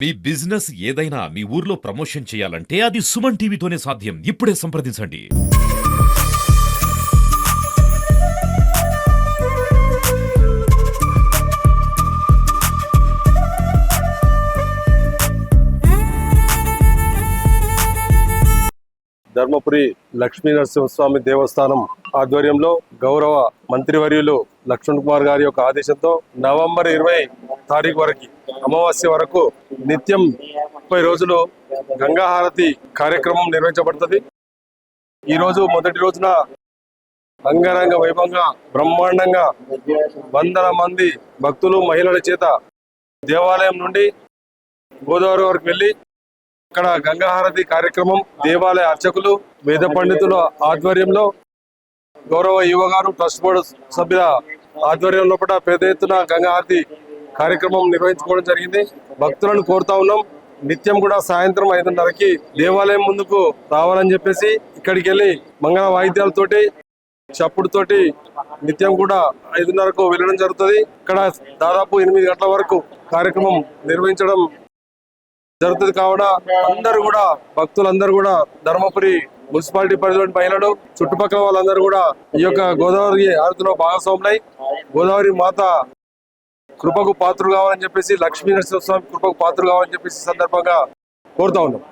మీ business ఏదైనా మీ ఊర్లో promotion చేయాలంటే అది సుమన్ టీవీతోనే సాధ్యం. ఇప్పుడే సంప్రదించండి. ధర్మపురి లక్ష్మీ నరసింహస్వామి దేవస్థానం ఆధ్వర్యంలో గౌరవ మంత్రివర్యులు లక్ష్మణ్ కుమార్ గారి యొక్క ఆదేశంతో నవంబర్ ఇరవై తారీఖు వరకు అమావాస్య వరకు నిత్యం ముప్పై రోజులు గంగాహారతి కార్యక్రమం నిర్వహించబడుతుంది. ఈ రోజు మొదటి రోజున అంగరంగ వైభవంగా బ్రహ్మాండంగా వందల మంది భక్తులు మహిళల చేత దేవాలయం నుండి గోదావరి వరకు వెళ్ళి అక్కడ గంగాహారతి కార్యక్రమం దేవాలయ అర్చకులు వేద పండితుల ఆధ్వర్యంలో గౌరవ యువగారు ట్రస్ట్ బోర్డు సభ్యుల ఆధ్వర్యంలో కూడా పెద్ద ఎత్తున గంగాహారతి కార్యక్రమం నిర్వహించుకోవడం జరిగింది. భక్తులను కోరుతా ఉన్నాం. నిత్యం కూడా సాయంత్రం ఐదున్నరకి దేవాలయం ముందుకు రావాలని చెప్పేసి ఇక్కడికి వెళ్ళి మంగళ వాయిద్యాలతోటి చప్పుడుతోటి నిత్యం కూడా ఐదున్నరకు వెళ్ళడం జరుగుతుంది. ఇక్కడ దాదాపు ఎనిమిది గంటల వరకు కార్యక్రమం నిర్వహించడం జరుగుతుంది కావున అందరూ కూడా భక్తులందరూ కూడా ధర్మపురి మున్సిపాలిటీ పరిధిలోని మహిళలు చుట్టుపక్కల వాళ్ళందరూ కూడా ఈ యొక్క గోదావరి ఆరతిలో భాగస్వాములై గోదావరి మాత కృపకు పాత్రలు కావాలని చెప్పేసి లక్ష్మీ నరసింహస్వామి కృపకు పాత్రలు కావాలని చెప్పేసి సందర్భంగా కోరుతా ఉన్నాం.